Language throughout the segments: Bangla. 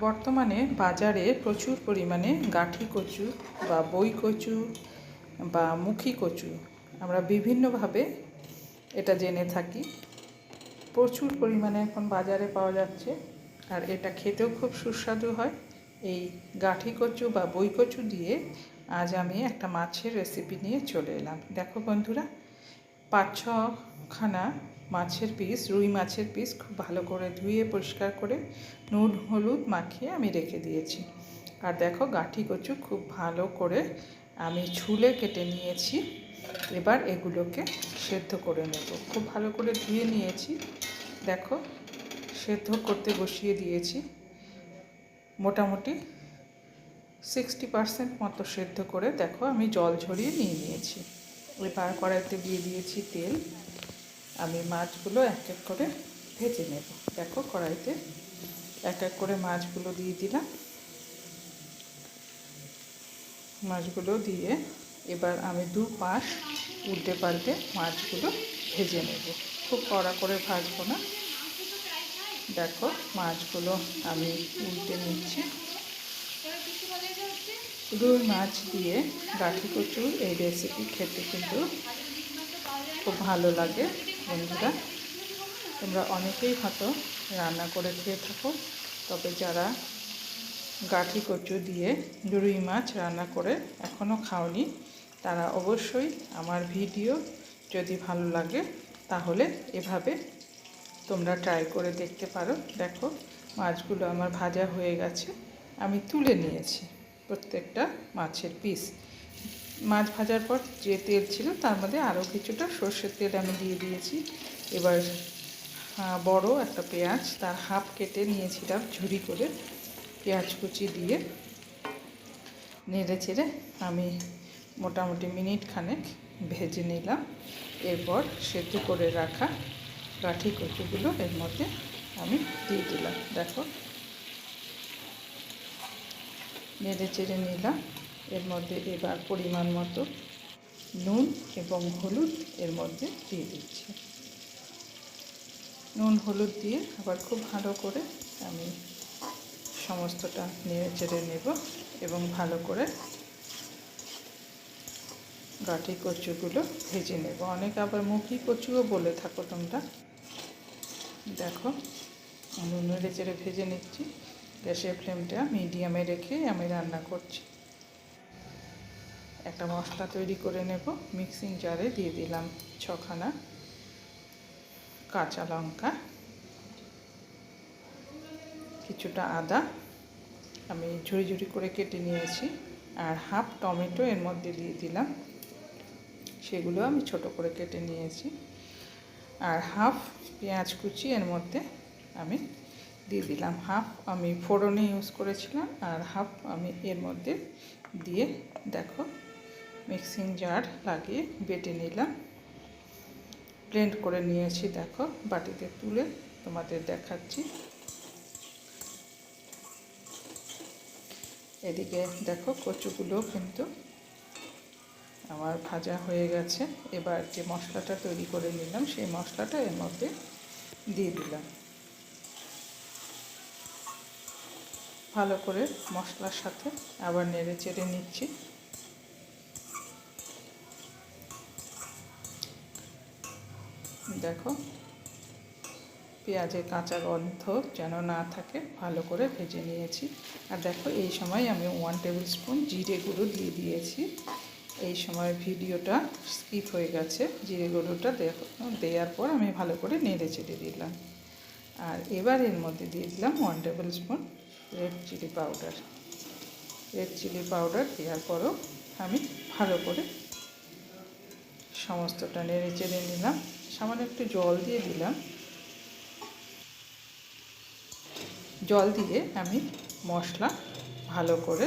বর্তমানে বাজারে প্রচুর পরিমাণে গাঠি কচু বা বই কচু বা মুখী কচু। আমরা বিভিন্নভাবে এটা জেনে থাকি। প্রচুর পরিমাণে এখন বাজারে পাওয়া যাচ্ছে। আর এটা খেতেও খুব সুস্বাদু হয়। এই গাঠি কচু বা বই কচু দিয়ে আজ আমি একটা মাছের রেসিপি নিয়ে চলে এলাম। দেখো বন্ধুরা পাঁচ ছখানা মাছের পিস রুই মাছের পিস খুব ভালো করে ধুয়ে, পরিষ্কার করে নুন, হলুদ মাখিয়ে আমি রেখে দিয়েছি। আর দেখো গাঠি কচু খুব ভালো করে আমি ছুলে কেটে নিয়েছি। এবার এগুলোকে সেদ্ধ করে নেব। খুব ভালো করে ধুয়ে নিয়েছি। দেখো সেদ্ধ করতে বসিয়ে দিয়েছি। মোটামুটি সিক্সটি পারসেন্ট মতো সেদ্ধ করে দেখো আমি জল ঝরিয়ে নিয়ে নিয়েছি। এবার কড়াইতে দিয়ে দিয়েছি তেল। আমি মাছগুলো এক এক করে ভেজে নেব। দেখো কড়াইতে এক এক করে মাছগুলো দিয়ে দিলাম। মাছগুলো দিয়ে এবার আমি দু পাশ উল্টে পাল্টে মাছগুলো ভেজে নেব। খুব কড়া করে ভাজবো না। দেখো মাছগুলো আমি উল্টে নিচ্ছি। রুই মাছ দিয়ে গাঠি কচুর এই রেসিপি খেতে কিন্তু খুব ভালো লাগে। বন্ধুরা, তোমরা অনেকেই হয়তো রান্না করে খেয়ে থাকো, তবে যারা গাঠি কচু দিয়ে রুই মাছ রান্না করে এখনও খাওনি, তারা অবশ্যই আমার ভিডিও যদি ভালো লাগে, তাহলে এভাবে তোমরা ট্রাই করে দেখতে পারো। দেখো, মাছগুলো আমার ভাজা হয়ে গেছে, আমি তুলে নিয়েছি প্রত্যেকটা মাছের পিস। মাছ ভাজার পর যে তেল ছিল, তার মধ্যে আরও কিছুটা সর্ষের তেল আমি দিয়ে দিয়েছি। এবার বড় একটা পেঁয়াজ, তার হাফ কেটে নিয়েছিলাম ঝুড়ি করে। পেঁয়াজ কুচি দিয়ে নেড়ে চেড়ে আমি মোটামুটি মিনিট খানেক ভেজে নিলাম। এরপর সেদ্ধ করে রাখা গাঠি কচুগুলো এর মধ্যে আমি দিয়ে দিলাম। দেখো, নেড়ে চেড়ে নিলাম। এর মধ্যে এবার পরিমাণ মতো নুন এবং হলুদ এর মধ্যে দিয়ে দিচ্ছি। নুন, হলুদ দিয়ে আবার খুব ভালো করে আমি সমস্তটা নেড়ে চেড়ে নেব এবং ভালো করে গাঠি কচুগুলো ভেজে নেব। অনেক আবার মুখি কচুও বলে থাকো তোমরা। দেখো, আমি নেড়ে চেড়ে ভেজে নিচ্ছি। গ্যাসের ফ্লেমটা মিডিয়ামে রেখে আমি রান্না করছি। একটা মশলা তৈরি করে নেব। মিক্সিং জারে দিয়ে দিলাম ছখানা কাঁচা লঙ্কা, কিছুটা আদা। আমি ঝুড়ি ঝুড়ি করে কেটে নিয়েছি আর হাফ টমেটো এর মধ্যে দিয়ে দিলাম। সেগুলো আমি ছোট করে কেটে নিয়েছি। আর হাফ পেঁয়াজ কুচি এর মধ্যে আমি দিয়ে দিলাম। হাফ আমি ফোড়নে ইউজ করেছিলাম আর হাফ আমি এর মধ্যে দিয়ে, দেখো মিক্সিং জার লাগিয়ে বেটে নিলাম। ব্লেন্ড করে নিয়েছি, দেখো, বাটিতে তুলে তোমাদের দেখাচ্ছি। এদিকে দেখো, কচুগুলো কিন্তু আমার ভাজা হয়ে গেছে। এবার যে মশলাটা তৈরি করে নিলাম, সেই মশলাটা এর মধ্যে দিয়ে দিলাম। ভালো করে মশলার সাথে আবার নেড়ে চেড়ে নিচ্ছি। দেখো। পেঁয়াজের কাঁচা গন্ধ যেন না থাকে, ভালো করে ভেজে নিয়েছি। আর দেখো, এই সময় আমি ওয়ান টেবিল স্পুন জিরে গুঁড়ো দিয়ে দিয়েছি। এই সময় ভিডিওটা স্কিপ হয়ে গেছে। জিরে গুঁড়োটা দেওয়ার পর আমি ভালো করে নেড়ে চেড়ে দিলাম। আর এবার এর মধ্যে দিয়ে দিলাম one tablespoon red chilli powder red chilli powder দেওয়ার পরও আমি ভালো করে সমস্তটা নেড়ে চেড়ে নিলাম। সামান্য একটু জল দিয়ে দিলাম। জল দিয়ে আমি মশলা ভালো করে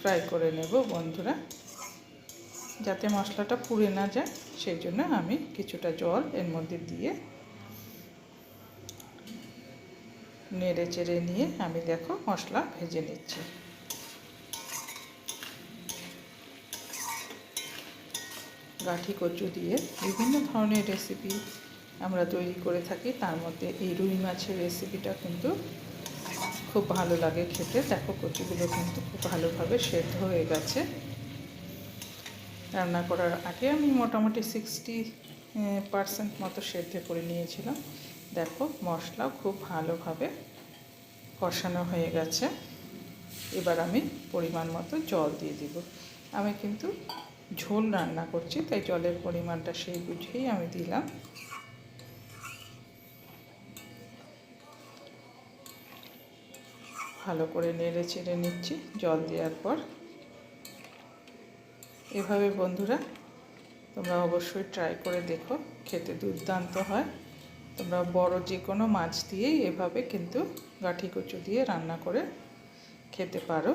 ফ্রাই করে নেব বন্ধুরা। যাতে মশলাটা পুড়ে না যায়, সেই জন্য আমি কিছুটা জল এর মধ্যে দিয়ে নেড়ে চেড়ে নিয়ে আমি দেখো মশলা ভেজে নিচ্ছি। গাঠি কচু দিয়ে বিভিন্ন ধরনের রেসিপি আমরা তৈরি করে থাকি। তার মধ্যে এই রুই মাছের রেসিপিটা কিন্তু খুব ভালো লাগে খেতে। দেখো, কচুগুলো কিন্তু খুব ভালোভাবে সেদ্ধ হয়ে গেছে। রান্না করার আগে আমি মোটামুটি সিক্সটি পারসেন্ট মতো সেদ্ধ করে নিয়েছিলাম। দেখো, মশলাও খুব ভালোভাবে কষানো হয়ে গেছে। এবার আমি পরিমাণ মতো জল দিয়ে দিব। আমি কিন্তু ঝোল রান্না করছি, তাই জলের পরিমাণটা সেই বুঝেই আমি দিলাম। ভালো করে নেড়ে চেড়ে নিচ্ছি জল দেওয়ার পর। এভাবে বন্ধুরা, তোমরা অবশ্যই ট্রাই করে দেখো, খেতে দুর্দান্ত হয়। তোমরা বড় যে কোনো মাছ দিয়েই এভাবে কিন্তু গাঠি কচু দিয়ে রান্না করে খেতে পারো।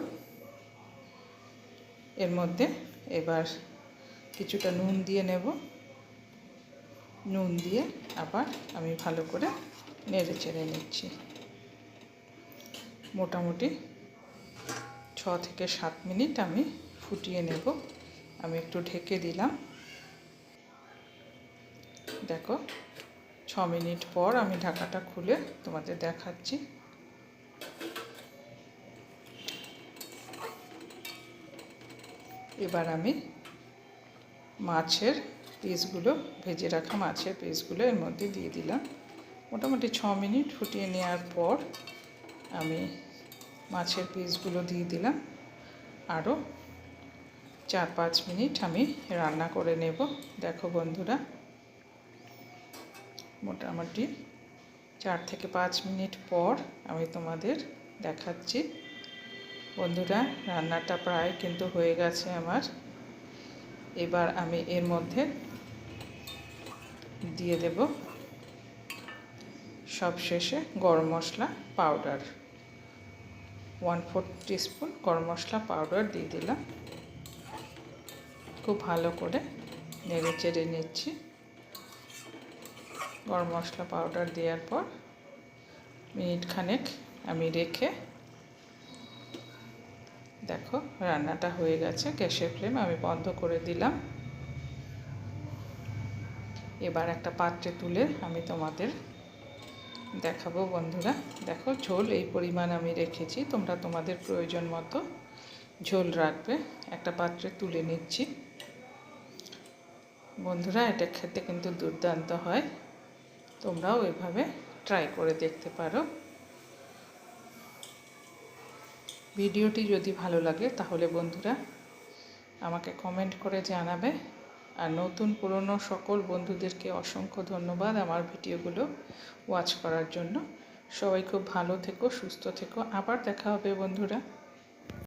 এর মধ্যে এবার কিছুটা নুন দিয়ে নেব। নুন দিয়ে আবার আমি ভালো করে নেড়ে চেড়ে নিচ্ছি। মোটামুটি ছ থেকে সাত মিনিট আমি ফুটিয়ে নেব। আমি একটু ঢেকে দিলাম। দেখো, ছ মিনিট পর আমি ঢাকাটা খুলে তোমাদের দেখাচ্ছি। এবার আমি মাছের পিসগুলো, ভেজে রাখা মাছের পিসগুলো এর মধ্যে দিয়ে দিলাম। মোটামুটি ছ মিনিট ফুটিয়ে নেওয়ার পর আমি মাছের পিসগুলো দিয়ে দিলাম। আরও চার পাঁচ মিনিট আমি রান্না করে নেব। দেখো বন্ধুরা, মোটামুটি চার থেকে পাঁচ মিনিট পর আমি তোমাদের দেখাচ্ছি বন্ধুরা, রান্নাটা প্রায় কিন্তু হয়ে গেছে আমার। এবার আমি এর মধ্যে দিয়ে দেব সব শেষে garam masala powder. One four teaspoon garam masala powder দিয়ে দিলাম। খুব ভালো করে নেড়ে চেড়ে নিচ্ছি। গরম মশলা পাউডার দেওয়ার পর মিনিট খানেক আমি রেখে দেখো, রান্নাটা হয়ে গেছে, গ্যাসের ফ্লেম আমি বন্ধ করে দিলাম। এবার একটা পাত্রে তুলে আমি তোমাদের দেখাবো বন্ধুরা। দেখো, ঝোল এই পরিমাণ আমি রেখেছি, তোমরা তোমাদের প্রয়োজন মতো ঝোল রাখবে। একটা পাত্রে তুলে নিচ্ছি। বন্ধুরা, এটা খেতে কিন্তু দুর্দান্ত হয়। তোমরাও এভাবে ট্রাই করে দেখতে পারো। ভিডিওটি যদি ভালো লাগে তাহলে বন্ধুরা আমাকে কমেন্ট করে জানাবে। আর নতুন পুরনো সকল বন্ধুদেরকে অসংখ্য ধন্যবাদ আমার ভিডিওগুলো ওয়াচ করার জন্য। সবাই খুব ভালো থেকো, সুস্থ থেকো। আবার দেখা হবে বন্ধুরা।